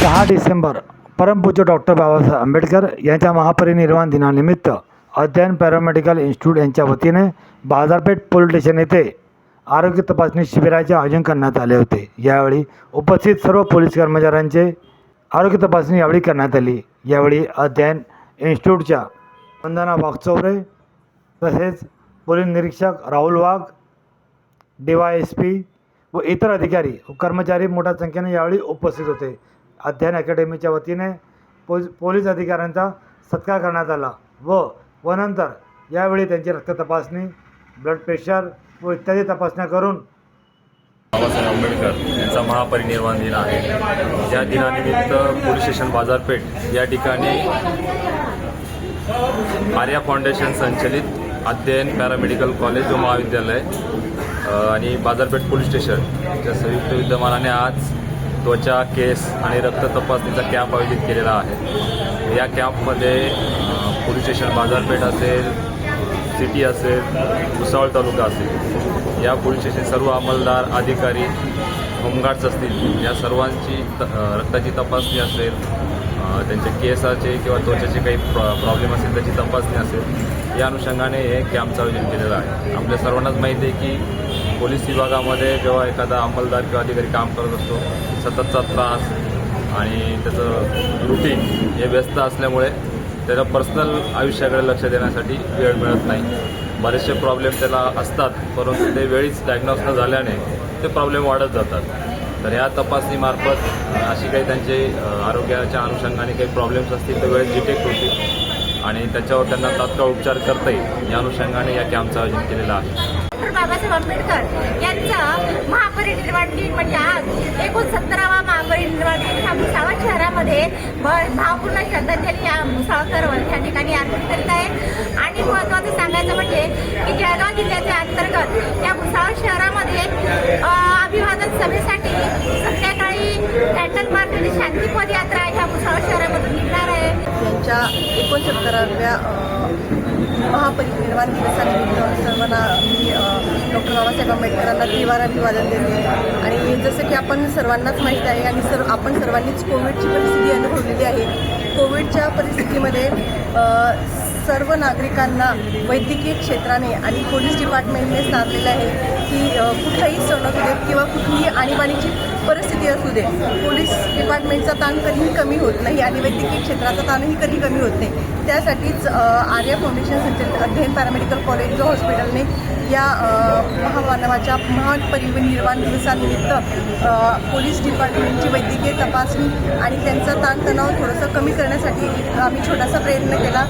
दहा डिसेंबर परमपूज्य डॉक्टर बाबासाहेब आंबेडकर यांच्या महापरिनिर्वाण दिनानिमित्त अध्ययन पॅरामेडिकल इन्स्टिट्यूट यांच्या वतीने बाजारपेठ पोलीस स्टेशन येथे आरोग्य तपासणी शिबिराचे आयोजन करण्यात आले होते. यावेळी उपस्थित सर्व पोलीस कर्मचाऱ्यांचे आरोग्य तपासणी यावेळी करण्यात आली. यावेळी अध्ययन इन्स्टिट्यूटच्या वंदना वाघचौरे तसेच पोलीस निरीक्षक Rahul Wagh D Y S P व इतर अधिकारी व कर्मचारी मोठ्या संख्येने यावेळी उपस्थित होते. अध्ययन अकॅडमीच्या वतीने पो पोलीस अधिकाऱ्यांचा सत्कार करण्यात आला व व नंतर यावेळी त्यांची रक्त तपासणी ब्लड प्रेशर व इत्यादी तपासण्या करून बाबासाहेब आंबेडकर यांचा महापरिनिर्वाण दिन आहे. या दिनानिमित्त पोलीस स्टेशन बाजारपेठ या ठिकाणी आर्या फाउंडेशन संचलित अध्ययन पॅरामेडिकल कॉलेज व महाविद्यालय आणि बाजारपेठ पोलीस स्टेशन च्या संयुक्त विद्यमानाने आज त्वचा केस आणि रक्त तपासणीचा कॅम्प आयोजित केलेला आहे. या कॅम्पमध्ये पोलीस स्टेशन बाजारपेठ असेल सिटी असेल भुसावळ तालुका असेल. या पोलीस स्टेशन सर्व अंमलदार अधिकारी होमगार्ड्स असतील. या सर्वांची त रक्ताची तपासणी असेल त्यांच्या केसाचे किंवा त्वचेचे काही प्रॉ प्रॉब्लेम असेल त्याची तपासणी असेल. या अनुषंगाने हे कॅम्पचं आयोजन केलेलं आहे. आपल्या सर्वांनाच माहिती आहे की पोलीस विभागामध्ये जेव्हा एखादा अंमलदार किंवा अधिकारी काम करत असतो सततचा त्रास आणि त्याचं रुटीन हे व्यस्त असल्यामुळे त्याला पर्सनल आयुष्याकडे लक्ष देण्यासाठी वेळ मिळत नाही. बरेचसे प्रॉब्लेम त्याला असतात परंतु ते वेळीच डायग्नोज न झाल्याने ते प्रॉब्लेम वाढत जातात. तर या तपासणीमार्फत अशी काही त्यांचे आरोग्याच्या अनुषंगाने काही प्रॉब्लेम्स असतील तर वेळेत डिटेक्ट होतील आणि त्याच्यावर त्यांना तात्काळ उपचार करता येईल. या अनुषंगाने या कॅम्पचं आयोजन केलेलं आहे. बाबासाहेब आंबेडकर यांचा महापरिनिर्वाण दिन म्हणजे आज. एकोणसत्तरावा महापरिनिर्वाण दिन ह्या भुसावळ शहरामध्ये भावपूर्ण श्रद्धांजली या भुसावकर या ठिकाणी अर्पण करीत आहे. आणि महत्त्वाचं सांगायचं म्हणजे की जळगाव जिल्ह्याच्या अंतर्गत या भुसावळ शहरामध्ये अभिवादन सभेसाठी संध्याकाळी कॅन्डल मार्च आणि शांती पदयात्रा ह्या भुसावळ शहरामधून निघणार आहे. यांच्या एकोणसत्तराव्या महापरिनिर्वाण दिवसानिमित्त सर्वांना मी डॉक्टर बाबासाहेब आंबेडकरांना त्रिवार अभिवादन देते. आणि जसं की आपण सर्वांनाच माहीत आहे आणि सर्व आपण सर्वांनीच कोविडची परिस्थिती अनुभवलेली आहे. कोविडच्या परिस्थितीमध्ये सर्व नागरिकांना वैद्यकीय क्षेत्राने आणि पोलीस डिपार्टमेंटने सांगलेलं आहे की कुठलाही सण असू देत किंवा कुठलीही आणीबाणीची परिस्थिती असू दे पोलीस डिपार्टमेंटचा ताण कधीही कमी होत नाही आणि वैद्यकीय क्षेत्राचा ताणही कधी कमी होत नाही. त्यासाठीच आर्य आर्या फाउंडेशन संचलित अध्ययन पॅरामेडिकल कॉलेज जो हॉस्पिटलने या महामानवाच्या महान परिनिर्वाण दिवसानिमित्त पोलीस डिपार्टमेंटची वैद्यकीय तपासणी आणि त्यांचा ताणतणाव थोडंसं कमी करण्यासाठी आम्ही छोटासा प्रयत्न केला.